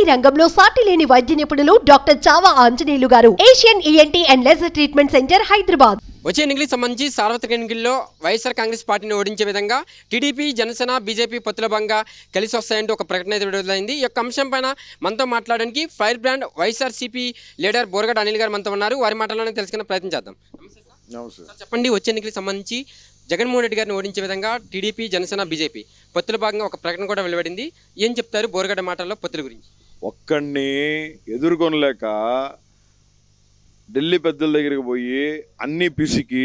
ENT రంగంలో సాటి లేని వైద్య నిపుణులు doctor Chava Anjaneyulu garu. Asian ENT and laser treatment centre Hyderabad. వచ్చే ఎన్నికలకు సంబంధించి సార్వత్రిక ఎన్నికల్లో వైఎస్ఆర్ కాంగ్రెస్ పార్టీని ఓడించే విధంగా టీడీపీ జనసేన బీజేపీ పొత్తుల భంగా కలిసి వస్తాయంటూ ఒక ప్రకటన అయితే విడుదలైంది ఈ యొక్క అంశం పైన మనతో మాట్లాడడానికి firebrand YSRCP leader Borugadda Anil garu మనతో ఉన్నారు. వారి మాటల్లోనే తెలుసుకునే ప్రయత్నం చేద్దాం. చెప్పండి వచ్చే ఎన్నికలకు సంబంధించి జగన్మోహన్ రెడ్డి గారిని ఓడించే విధంగా టీడీపీ జనసేన బీజేపీ పొత్తుల భాగంగా ఒక ప్రకటన కూడా వెలువడింది. ఏం చెప్తారు బోరగడ్డ మాటల్లో పొత్తుల గురించి? ఒక్కడిని ఎదుర్కొనలేక ఢిల్లీ పెద్దల దగ్గరికి పోయి అన్ని పిసికి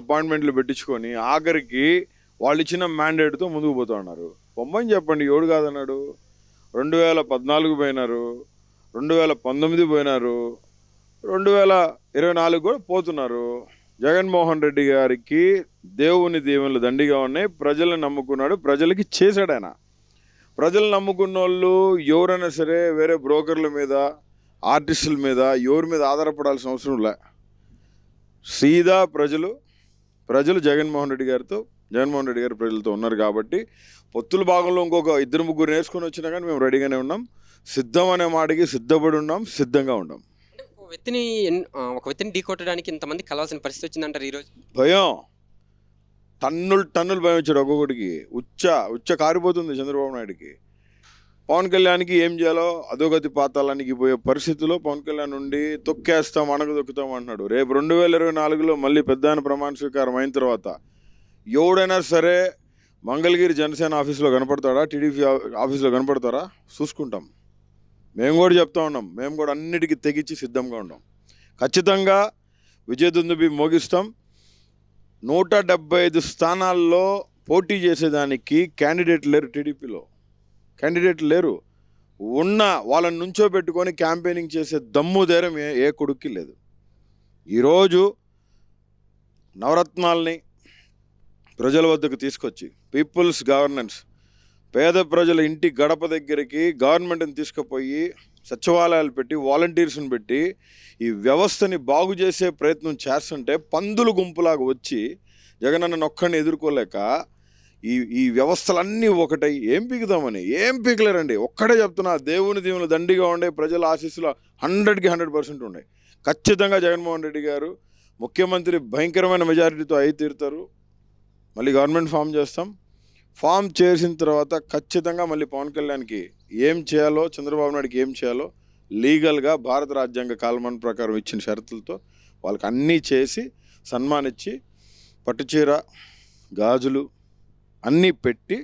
అపాయింట్మెంట్లు పెట్టించుకొని ఆఖరికి వాళ్ళు ఇచ్చిన మ్యాండేట్తో ముందుకు పోతున్నారు ఉన్నారు. పొమ్మని చెప్పండి ఎవడు కాదన్నాడు? రెండు వేల పద్నాలుగు పోయినారు రెండు వేల పంతొమ్మిది పోయినారు రెండు వేల ఇరవై నాలుగు కూడా పోతున్నారు. జగన్మోహన్ రెడ్డి గారికి దేవుని దీవెనలు దండిగా ఉన్నాయి ప్రజలను నమ్ముకున్నాడు ప్రజలకి చేశాడు ఆయన. ప్రజలు నమ్ముకున్న వాళ్ళు ఎవరైనా సరే వేరే బ్రోకర్ల మీద ఆర్టిస్టుల మీద ఎవరి మీద ఆధారపడాల్సిన అవసరం లే. సీదా ప్రజలు ప్రజలు జగన్మోహన్ రెడ్డి గారితో జగన్మోహన్ రెడ్డి గారు ప్రజలతో ఉన్నారు కాబట్టి పొత్తుల భాగంలో ఇంకొక ఇద్దరు ముగ్గురు నేర్చుకొని వచ్చినా కానీ మేము రెడీగానే ఉన్నాం. సిద్ధం అనే మాటకి సిద్ధపడి ఉన్నాం సిద్ధంగా ఉన్నాం. వ్యక్తిని ఒక వ్యక్తిని ఢీకొట్టడానికి ఇంతమంది కలవాల్సిన పరిస్థితి వచ్చిందంటారు ఈరోజు భయం. టన్నులు టన్నులు భయం వచ్చాడు ఒక్కొక్కడికి. ఉచ్చ ఉచ్చ కారిపోతుంది చంద్రబాబు నాయుడికి. పవన్ కళ్యాణ్కి ఏం చేయాలో అధోగతి పాతాలానికి పోయే పరిస్థితిలో పవన్ కళ్యాణ్ నుండి తొక్కేస్తాం అణగదొక్కుతాం అంటున్నాడు. రేపు రెండు వేల ఇరవై నాలుగులో మళ్ళీ పెద్ద ప్రమాణ స్వీకారం అయిన తర్వాత ఎవడైనా సరే మంగళగిరి జనసేన ఆఫీస్లో కనపడతాడా? టీడీపీ ఆఫీస్లో కనపడతారా? చూసుకుంటాం. మేము కూడా చెప్తా ఉన్నాం. మేము కూడా అన్నిటికీ తెగించి సిద్ధంగా ఉన్నాం. ఖచ్చితంగా విజయదుందుబి మోగిస్తాం. నూట డెబ్బై ఐదు స్థానాల్లో పోటీ చేసేదానికి క్యాండిడేట్ లేరు టీడీపీలో. క్యాండిడేట్ లేరు. ఉన్న వాళ్ళని నుంచో పెట్టుకొని క్యాంపెయినింగ్ చేసే దమ్ము ధైర్యం ఏ ఏ కొడుక్కి లేదు. ఈరోజు నవరత్నాల్ని ప్రజల వద్దకు తీసుకొచ్చి పీపుల్స్ గవర్నెన్స్ పేద ప్రజల ఇంటి గడప దగ్గరికి గవర్నమెంట్ని తీసుకుపోయి సచివాలయాలు పెట్టి వాలంటీర్స్ని పెట్టి ఈ వ్యవస్థని బాగు చేసే ప్రయత్నం చేస్తుంటే పందులు గుంపులాగా వచ్చి జగనన్న నొక్కడిని ఎదుర్కోలేక ఈ ఈ వ్యవస్థలన్నీ ఒకటై ఏం పీకుదామని? ఏం పీకలేరండి? ఒక్కడే చెప్తున్నా దేవుని దీవులు దండిగా ఉండే ప్రజల ఆశీస్సులు హండ్రెడ్కి హండ్రెడ్ పర్సెంట్ ఉండే. ఖచ్చితంగా జగన్మోహన్ రెడ్డి గారు ముఖ్యమంత్రి భయంకరమైన మెజారిటీతో అయి తీరుతారు. మళ్ళీ గవర్నమెంట్ ఫామ్ చేస్తాం. ఫామ్ చేసిన తర్వాత ఖచ్చితంగా మళ్ళీ పవన్ కళ్యాణ్కి ఏం చేయాలో చంద్రబాబు నాయుడుకి ఏం చేయాలో లీగల్గా భారత రాజ్యాంగ కాలమాన ప్రకారం ఇచ్చిన షరతులతో వాళ్ళకి అన్నీ చేసి సన్మానిచ్చి పట్టుచీర గాజులు అన్నీ పెట్టి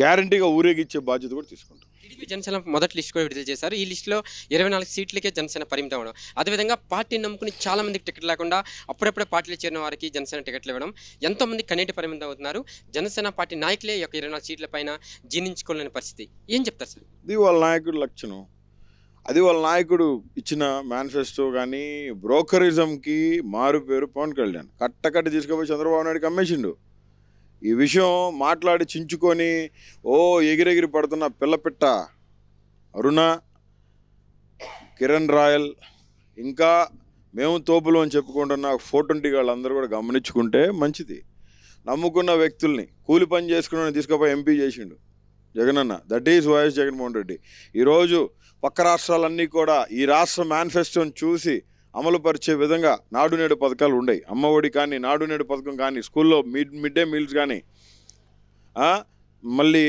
గ్యారంటీగా ఊరేగిచ్చే బాధ్యత కూడా తీసుకుంటాం. టీడీపీ జనసేన మొదటి లిస్ట్ కూడా విడుదల చేశారు. ఈ లిస్టులో ఇరవై నాలుగు సీట్లకే జనసేన పరిమితం అవడం అదేవిధంగా పార్టీని నమ్ముకుని చాలా మందికి టికెట్ లేకుండా అప్పుడప్పుడే పార్టీలో చేరిన వారికి జనసేన టికెట్లు ఇవ్వడం ఎంతో మంది కన్నీటి పరిమితం అవుతున్నారు. జనసేన పార్టీ నాయకులే ఈ యొక్క ఇరవై నాలుగు సీట్ల పైన జీర్ణించుకోలేని పరిస్థితి. ఏం చెప్తారు సార్? ఇది వాళ్ళ నాయకుడు లక్షణం అది వాళ్ళ నాయకుడు ఇచ్చిన మేనిఫెస్టో కానీ బ్రోకరిజంకి మారు పేరు పవన్ కళ్యాణ్. కట్టకట్ట తీసుకుపోయి చంద్రబాబు నాయుడుకి అమ్మేసిండు. ఈ విషయం మాట్లాడి చించుకొని ఓ ఎగిరెగిరి పడుతున్న పిల్లపిట్ట అరుణ కిరణ్ రాయల్ ఇంకా మేము తోపులు అని చెప్పుకుంటున్న ఫోర్ ట్వంటీ వాళ్ళందరూ కూడా గమనించుకుంటే మంచిది. నమ్ముకున్న వ్యక్తుల్ని కూలి పని చేసుకుని తీసుకుపోయి ఎంపీ చేసిండు Jagananna. That is YS Jaganmohan Reddy. ఈరోజు పక్క రాష్ట్రాలన్నీ కూడా ఈ రాష్ట్ర మేనిఫెస్టోని చూసి అమలు పరిచే విధంగా నాడు నేడు పథకాలు ఉన్నాయి అమ్మఒడి కానీ నాడు నేడు పథకం కానీ స్కూల్లో మిడ్ మిడ్ డే మీల్స్ కానీ మళ్ళీ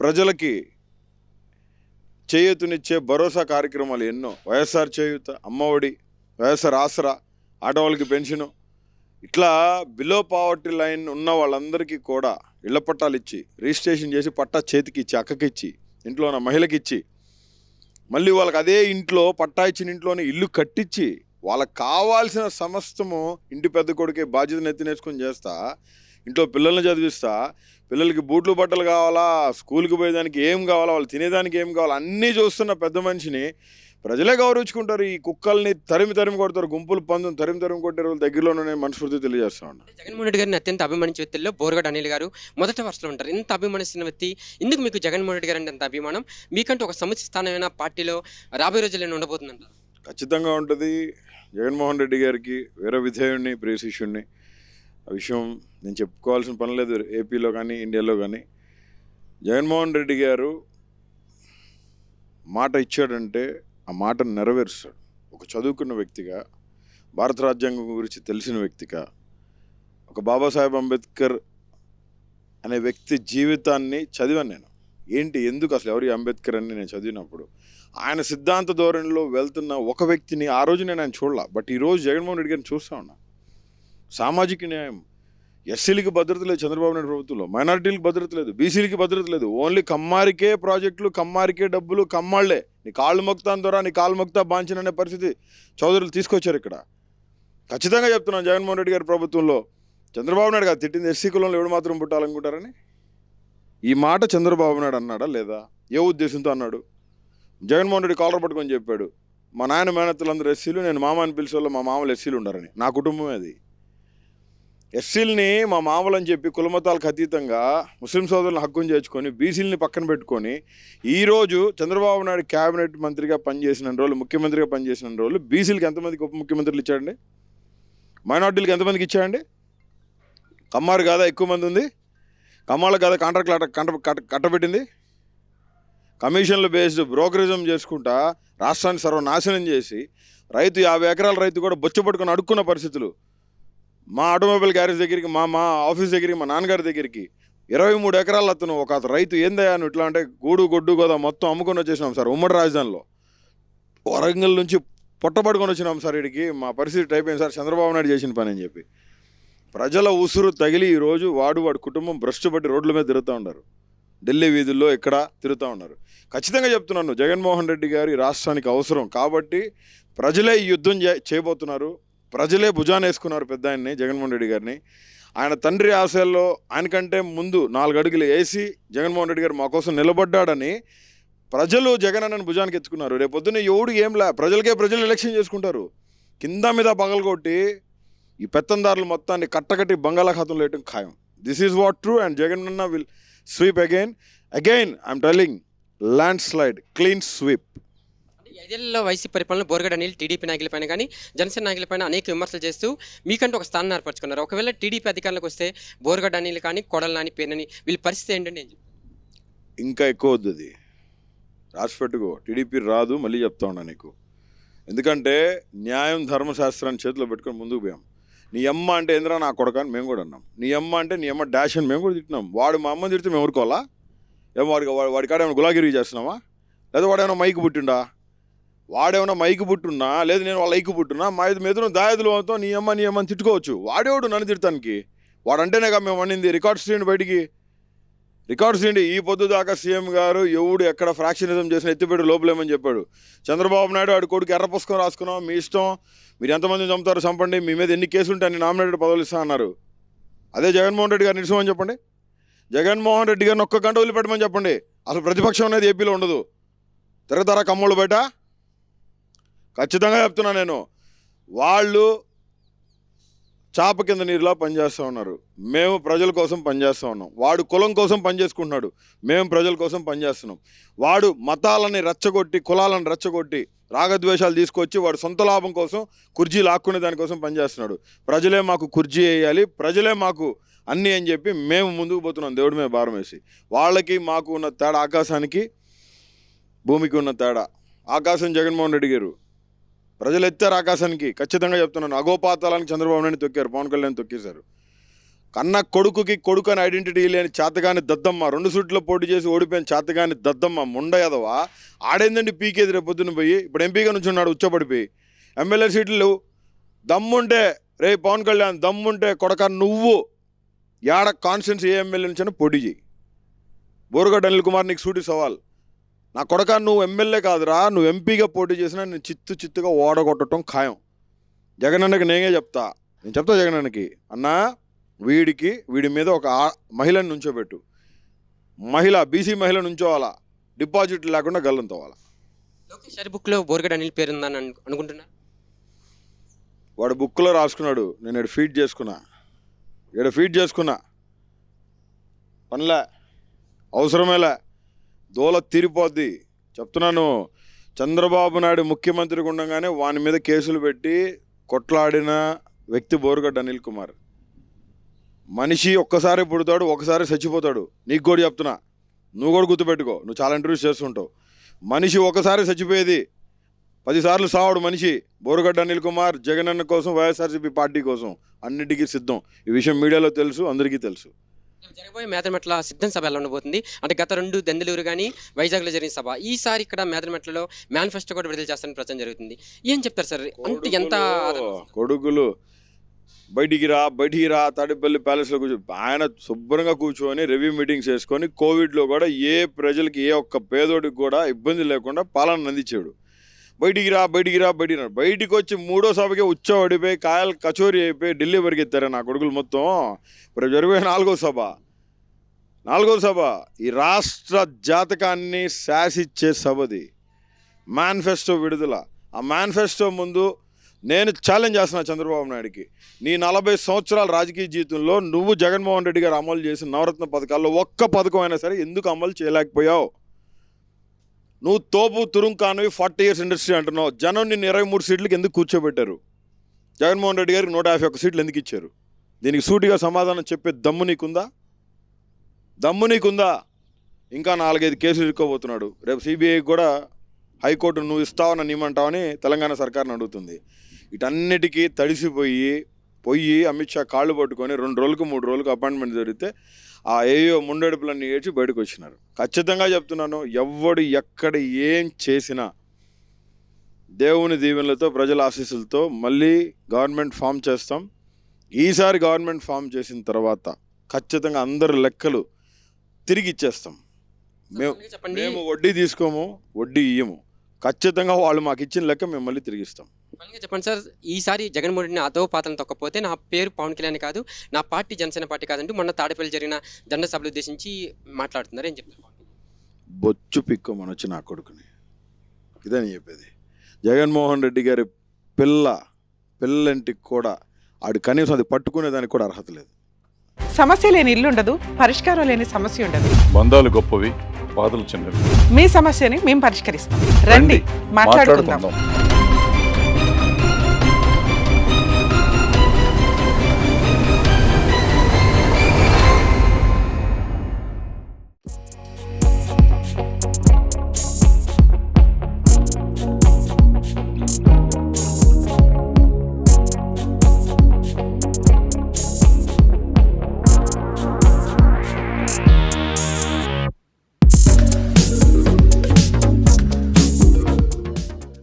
ప్రజలకి చేయూతనిచ్చే భరోసా కార్యక్రమాలు ఎన్నో. వైఎస్ఆర్ చేయూత అమ్మఒడి వైఎస్ఆర్ ఆసరా ఆడవాళ్ళకి పెన్షను ఇట్లా బిలో పావర్టీ లైన్ ఉన్న వాళ్ళందరికీ కూడా ఇళ్ళ పట్టాలు ఇచ్చి రిజిస్ట్రేషన్ చేసి పట్టా చేతికి ఇచ్చి అక్కకి ఇచ్చి ఇంట్లో ఉన్న మహిళకి ఇచ్చి మళ్ళీ వాళ్ళకి అదే ఇంట్లో పట్టా ఇచ్చిన ఇంట్లోనే ఇల్లు కట్టించి వాళ్ళకి కావాల్సిన సమస్తము ఇంటి పెద్ద కొడుకే బాధ్యతను ఎత్తినేసుకొని చేస్తా ఇంట్లో పిల్లల్ని చదివిస్తా పిల్లలకి బూట్లు బట్టలు కావాలా స్కూల్కి పోయేదానికి ఏం కావాలా వాళ్ళు తినేదానికి ఏం కావాలా అన్నీ చూస్తున్న పెద్ద మనిషిని ప్రజలే గౌరవించుకుంటారు. ఈ కుక్కల్ని తరిమి తరిమి కొడతారు. గుంపులు పందుని తరిమి తరిమి కొట్టారు వాళ్ళ దగ్గరలోనే మనస్ఫూర్తి తెలియజేస్తా ఉన్నా. జగన్మోహన్ రెడ్డి గారిని అత్యంత అభిమానించే వ్యక్తుల్లో బోరగడ్ అనిల్ గారు మొదటి వరుసలో ఉంటారు. ఇంత అభిమానిస్తున్న వ్యక్తి ఎందుకు మీకు జగన్మోహన్ రెడ్డి గారు అంటే అంత అభిమానం? మీకంటూ ఒక సముచిత స్థానమైన పార్టీలో రాబోయే రోజుల్లో ఉండబోతుందంటారు? ఖచ్చితంగా ఉంటుంది. జగన్మోహన్ రెడ్డి గారికి వీర విధేయుడిని ప్రియ శిష్యుడిని ఆ విషయం నేను చెప్పుకోవాల్సిన పని లేదు. ఏపీలో కానీ ఇండియాలో కానీ. జగన్మోహన్ రెడ్డి గారు మాట ఇచ్చాడంటే ఆ మాటను నెరవేరుస్తాడు. ఒక చదువుకున్న వ్యక్తిగా భారత రాజ్యాంగం గురించి తెలిసిన వ్యక్తిగా ఒక బాబాసాహెబ్ అంబేద్కర్ అనే వ్యక్తి జీవితాన్ని చదివాను నేను. ఏంటి? ఎందుకు అసలు ఎవరి అంబేద్కర్ అని నేను చదివినప్పుడు? ఆయన సిద్ధాంత ధోరణిలో వెళ్తున్న ఒక వ్యక్తిని ఆ రోజు నేను ఆయన చూడాల. బట్ ఈరోజు జగన్మోహన్ రెడ్డి గారిని చూస్తా ఉన్నా. సామాజిక న్యాయం ఎస్సీలకి భద్రత లేదు చంద్రబాబు నాయుడు ప్రభుత్వంలో. మైనార్టీలకు భద్రత లేదు బీసీలకి భద్రత లేదు. ఓన్లీ కమ్మారికే ప్రాజెక్టులు కమ్మారికే డబ్బులు కమ్మాళ్ళే నీ కాళ్ళు మొక్తాను ద్వారా నీ కాళ్ళు మొక్తా బాంచిన పరిస్థితి చౌదరులు తీసుకొచ్చారు ఇక్కడ. ఖచ్చితంగా చెప్తున్నాను జగన్మోహన్ రెడ్డి గారి ప్రభుత్వంలో. చంద్రబాబు నాయుడు గారు తిట్టింది ఎస్సీ కులంలో ఎవడు మాత్రం పుట్టాలనుకుంటారని? ఈ మాట చంద్రబాబు నాయుడు అన్నాడా లేదా? ఏ ఉద్దేశంతో అన్నాడు? జగన్మోహన్ రెడ్డి కాలర్ పట్టుకొని చెప్పాడు మా నాయన మేనత్తలందరూ ఎస్సీలు నేను మామ అని పిలిచే వాళ్ళు మా మామలు ఎస్సీలు ఉండారని. నా కుటుంబమే అది. ఎస్సీలని మా మామూలని చెప్పి కులమతాలకు అతీతంగా ముస్లిం సోదరులను హక్కును చేర్చుకొని బీసీలని పక్కన పెట్టుకొని ఈరోజు చంద్రబాబు నాయుడు క్యాబినెట్ మంత్రిగా పనిచేసిన రోజులు ముఖ్యమంత్రిగా పనిచేసిన రోజులు బీసీలకు ఎంతమందికి ఉప ముఖ్యమంత్రులు ఇచ్చాడండి? మైనార్టీలకు ఎంతమందికి ఇచ్చాడండి? కమ్మారు కాదా ఎక్కువ మంది ఉంది? కమ్మాల కాదా కాంట్రాక్ట్ కంట కట్ట కట్టబెట్టింది? కమిషన్లు బేస్డ్ బ్రోకరిజం చేసుకుంటా రాష్ట్రాన్ని సర్వనాశనం చేసి రైతు యాభై ఎకరాల రైతు కూడా బొచ్చు పట్టుకొని అడుక్కున్న పరిస్థితులు. మా ఆటోమొబైల్ గ్యారేజ్ దగ్గరికి మా మా ఆఫీస్ దగ్గరికి మా నాన్నగారి దగ్గరికి ఇరవై మూడు ఎకరాలు అతను ఒక రైతు ఏందయ్యా నువ్వు ఇట్లా అంటే గూడు గొడ్డు గోదా మొత్తం అమ్ముకొని వచ్చేసినాం సార్ ఉమ్మడి రాజధానిలో. వరంగల్ నుంచి పొట్టబడుకొని వచ్చినాం సార్ ఇడికి మా పరిస్థితి అయిపోయింది సార్ చంద్రబాబు నాయుడు చేసిన పని అని చెప్పి. ప్రజల ఉసురు తగిలి ఈరోజు వాడు వాడి కుటుంబం భ్రష్టుపట్టి రోడ్ల మీద తిరుగుతూ ఉన్నారు. ఢిల్లీ వీధుల్లో ఇక్కడ తిరుగుతూ ఉన్నారు. ఖచ్చితంగా చెప్తున్నాను జగన్మోహన్ రెడ్డి గారు ఈ రాష్ట్రానికి అవసరం కాబట్టి ప్రజలే ఈ యుద్ధం చే- చేయబోతున్నారు. ప్రజలే భుజాన వేసుకున్నారు పెద్ద ఆయన్ని జగన్మోహన్ రెడ్డి గారిని. ఆయన తండ్రి ఆశయాల్లో ఆయనకంటే ముందు నాలుగు అడుగులు వేసి జగన్మోహన్ రెడ్డి గారు మా కోసం నిలబడ్డాడని ప్రజలు జగన్ అన్నని భుజానికి ఎత్తుకున్నారు. రేపొద్దున ఎవడు ఏం లే ప్రజలకే ప్రజలు ఎలక్షన్ చేసుకుంటారు. కింద మీద పగలగొట్టి ఈ పెత్తందారులు మొత్తాన్ని కట్టకట్టి బంగాళాఖాతంలో వేయటం ఖాయం. This is what true and Jagan anna will sweep again again I'm telling landslide clean sweep ఐదేళ్ళలో YCP పరిపాలన బోర్గడ అనిల్ టీడీపీ నాయకులపైన కానీ జనసేన నాయకులపైన అనేక విమర్శలు చేస్తూ మీకంటూ ఒక స్థానం ఏర్పరచుకున్నారు. ఒకవేళ టీడీపీ అధికారంలోకి వస్తే బోర్గడ అనిల్ కానీ కొడలు నాని పేరుని వీళ్ళ పరిస్థితి ఏంటంటే నేను ఇంకా ఎక్కువ వద్దు అది. రాసి పెట్టుకో టీడీపీ రాదు మళ్ళీ చెప్తా ఉన్నా నీకు. ఎందుకంటే న్యాయం ధర్మశాస్త్రాన్ని చేతిలో పెట్టుకొని ముందుకు పోయాం. నీ అమ్మ అంటే ఏంద్రా నా కొడక అని మేము కూడా అన్నాం. నీ అమ్మ అంటే నీ అమ్మ డాష్ అని మేము కూడా తిట్టినాం. వాడు మా అమ్మని తిడితే మేము ఊరుకోవాలా? ఏమో వాడికి వాడి వాడి కాడ ఏమైనా గులాగిరి చేస్తున్నావా? లేదా వాడు ఏమైనా మైకి పుట్టిండా? వాడేమన్నా మైకు పుట్టున్నా లేదు నేను వాళ్ళ ఐకు పుట్టున్నా మా ఇది మీద దాయదులు అవుతాం నీ అమ్మ నీ అమ్మని తిట్టుకోవచ్చు. వాడేవాడు నన్ను తిడతానికి. కదా మేము వండింది. రికార్డ్స్ తీయండి బయటికి. రికార్డ్స్ తీయండి. ఈ పొద్దు దాకా సీఎం గారు ఎవడు ఎక్కడ ఫ్రాక్షనిజం చేసిన ఎత్తిపెట్టు లోపలేమని చెప్పాడు. చంద్రబాబు నాయుడు వాడి కొడుకు ఎర్ర పుస్తకం రాసుకున్నాం మీ ఇష్టం. మీరు ఎంతమందిని చంపుతారో చంపండి. మీ మీద ఎన్ని కేసులు ఉంటే నామినేటెడ్ పదవులు ఇస్తా అన్నారు. అదే జగన్మోహన్ రెడ్డి గారు నిరసమని చెప్పండి. జగన్మోహన్ రెడ్డి గారిని ఒక్క గంట వదిలిపెట్టమని చెప్పండి. అసలు ప్రతిపక్షం అనేది ఏపీలో ఉండదు. తిరగతారా కమ్మోళ్ళు బయట. ఖచ్చితంగా చెప్తున్నా నేను. వాళ్ళు చాప కింద నీరులా పనిచేస్తూ ఉన్నారు. మేము ప్రజల కోసం పనిచేస్తూ ఉన్నాం. వాడు కులం కోసం పనిచేసుకుంటున్నాడు. మేము ప్రజల కోసం పనిచేస్తున్నాం. వాడు మతాలని రెచ్చగొట్టి కులాలను రెచ్చగొట్టి రాగద్వేషాలు తీసుకొచ్చి వాడు సొంత లాభం కోసం కుర్జీ లాక్కునే దానికోసం పనిచేస్తున్నాడు. ప్రజలే మాకు కుర్జీ వేయాలి. ప్రజలే మాకు అన్నీ అని చెప్పి మేము ముందుకు పోతున్నాం. దేవుడి మీద భారం వేసి. వాళ్ళకి మాకు ఉన్న తేడా ఆకాశానికి భూమికి ఉన్న తేడా. ఆకాశం జగన్మోహన్ రెడ్డి గారు. ప్రజలు ఎత్తారు ఆకాశానికి. ఖచ్చితంగా చెప్తున్నాను. అగోపాతాలానికి చంద్రబాబు నాయుడు తొక్కారు. పవన్ కళ్యాణ్ తొక్కేశారు. కన్న కొడుకుకి కొడుకు అని ఐడెంటిటీ లేని చేతగాని దద్దమ్మ రెండు సూట్లో పోటీ చేసి ఓడిపోయిన చేతగాని దద్దమ్మ ముండ యాదవ ఆడేందండి పీకేది రేపు పోయి ఇప్పుడు ఎంపీగా నుంచి ఉన్నాడు ఉచ్చపడిపోయి ఎమ్మెల్యే సీట్లు లేవు. దమ్ముంటే రే పవన్ కళ్యాణ్ దమ్ముంటే కొడక నువ్వు. యాడ కాన్స్టిట్యూన్స్ ఏ ఎమ్మెల్యే నుంచి పోటీ చేయి. బోరుగడ్డ అనిల్ కుమార్ నీకు సూటి సవాల్. నా కొడక నువ్వు ఎమ్మెల్యే కాదురా. నువ్వు ఎంపీగా పోటీ చేసినా నేను చిత్తు చిత్తుగా ఓడగొట్టడం ఖాయం. జగనన్నకి నేనే చెప్తా. నేను చెప్తా జగనన్నకి అన్నా వీడికి వీడి మీద ఒక మహిళని నుంచోబెట్టు. మహిళ బీసీ మహిళ నుంచోవాలా? డిపాజిట్ లేకుండా గల్లంతోవాలా లోకేష్ గారి బుక్లో బోర్గడ్ అనిల్ పేరు ఉందని అను- అనుకుంటున్నారు వాడు బుక్లో రాసుకున్నాడు. నేను ఇక్కడ ఫీడ్ చేసుకున్నా. ఇక్కడ ఫీడ్ చేసుకున్నా. పనిలే. అవసరమేలే. దోల తీరిపోద్ది. చెప్తున్నాను చంద్రబాబు నాయుడు ముఖ్యమంత్రిగా ఉండగానే వాని మీద కేసులు పెట్టి కొట్లాడిన వ్యక్తి బోరుగడ్డ అనిల్ కుమార్. మనిషి ఒక్కసారి పుడతాడు ఒకసారి చచ్చిపోతాడు. నీకు కూడా చెప్తున్నా. నువ్వు కూడా గుర్తుపెట్టుకో. నువ్వు చాలా ఇంటర్వ్యూస్ చేస్తుంటావు. మనిషి ఒకసారి చచ్చిపోయేది. పదిసార్లు సావాడు మనిషి. బోరుగడ్డ అనిల్ కుమార్ జగనన్న కోసం వైఎస్ఆర్సీపీ పార్టీ కోసం. అన్నిటికీ సిద్ధం. ఈ విషయం మీడియాలో తెలుసు అందరికీ తెలుసు. జరగబోయే మేదరమెట్ల సిద్ధం సభ ఎలా ఉండబోతుంది? అంటే గత రెండు దెందలూరు కానీ వైజాగ్లో జరిగిన సభ ఈసారి ఇక్కడ మేదరమెట్లలో మేనిఫెస్టో కూడా విడుదల చేస్తారని ప్రచారం జరుగుతుంది. ఏం చెప్తారు సార్? అంటే ఎంత కొడుకులు, బయటికి రా బయటికి రా తాడేపల్లి ప్యాలెస్లో కూర్చో ఆయన శుభ్రంగా కూర్చొని రివ్యూ మీటింగ్స్ చేసుకొని కోవిడ్లో కూడా ఏ ప్రజలకి ఏ ఒక్క పేదోడికి కూడా ఇబ్బంది లేకుండా పాలన అందించాడు. బయటికి రా బయటికి రా బయటికి రా. బయటికి వచ్చి మూడో సభకే ఉచ్చబడిపోయి కాయలు కచోరీ అయిపోయి ఢిల్లీ వరకు ఎత్తారు నా కొడుకులు మొత్తం? ఇప్పుడు జరిగే నాలుగో సభ. నాలుగో సభ. ఈ రాష్ట్ర జాతకాన్ని శాసిచ్చే సభది. మేనిఫెస్టో విడుదల. ఆ మేనిఫెస్టో ముందు నేను ఛాలెంజ్ చేస్తున్నా చంద్రబాబు నాయుడికి. నీ నలభై సంవత్సరాల రాజకీయ జీవితంలో నువ్వు జగన్మోహన్ రెడ్డి గారు అమలు చేసిన నవరత్న పథకాల్లో ఒక్క పథకం అయినా సరే ఎందుకు అమలు చేయలేకపోయావు? నువ్వు తోపు తురుంకానవి ఫార్టీ ఇయర్స్ ఇండస్ట్రీ అంటున్నావు. జనం నిన్ను ఇరవై మూడు సీట్లకి ఎందుకు కూర్చోబెట్టారు? జగన్మోహన్ రెడ్డి గారికి నూట యాభై ఒక్క సీట్లు ఎందుకు ఇచ్చారు? దీనికి సూటిగా సమాధానం చెప్పే దమ్ము నీకుందా? దమ్ము నీకుందా? ఇంకా నాలుగైదు కేసులు ఇరుక్కోబోతున్నాడు. రేపు సిబిఐకి కూడా హైకోర్టు నువ్వు ఇస్తావని నీమంటావని తెలంగాణ సర్కార్ని అడుగుతుంది. వీటన్నిటికీ తడిసిపోయి పొయ్యి అమిత్ షా కాళ్ళు పట్టుకొని రెండు రోజులకు మూడు రోజులకు అపాయింట్మెంట్ జరిగితే ఆ ఏయో ముండెడుపులన్నీ ఏడ్చి బయటకు వచ్చినారు. ఖచ్చితంగా చెప్తున్నాను ఎవ్వడు ఎక్కడ ఏం చేసినా దేవుని దీవెనలతో ప్రజల ఆశీస్సులతో మళ్ళీ గవర్నమెంట్ ఫామ్ చేస్తాం. ఈసారి గవర్నమెంట్ ఫామ్ చేసిన తర్వాత ఖచ్చితంగా అందరి లెక్కలు తిరిగి ఇచ్చేస్తాం. మేము మేము వడ్డీ తీసుకోము వడ్డీ ఇయ్యము. ఖచ్చితంగా వాళ్ళు మాకు ఇచ్చిన లెక్క మేము మళ్ళీ తిరిగిస్తాం ఫైనల్గా చెప్పండి సార్ ఈసారి జగన్మోహన్ రెడ్డిని అదో పాత్రను తొక్కపోతే నా పేరు పవన్ కళ్యాణ్ కాదు నా పార్టీ జనసేన పార్టీ కాదంటూ మొన్న తాడేపల్లి జరిగిన జెండా సభలు ఉద్దేశించి మాట్లాడుతున్నారు. ఏం చెప్తారు? బొచ్చు పిక్కమని వచ్చి నా కొడుకుని. ఇదే నేను చెప్పేది. జగన్మోహన్ రెడ్డి గారి పిల్ల పిల్లంటికి కూడా ఆడు కనీసం అది పట్టుకునేదానికి కూడా అర్హత లేదు. సమస్య లేని ఇల్లు ఉండదు పరిష్కారం లేని సమస్య ఉండదు. బంధాలు గొప్పవి బాధలు చిన్నవి. మీ సమస్యని మేము పరిష్కరిస్తాం. రండి మాట్లాడుకుందాం.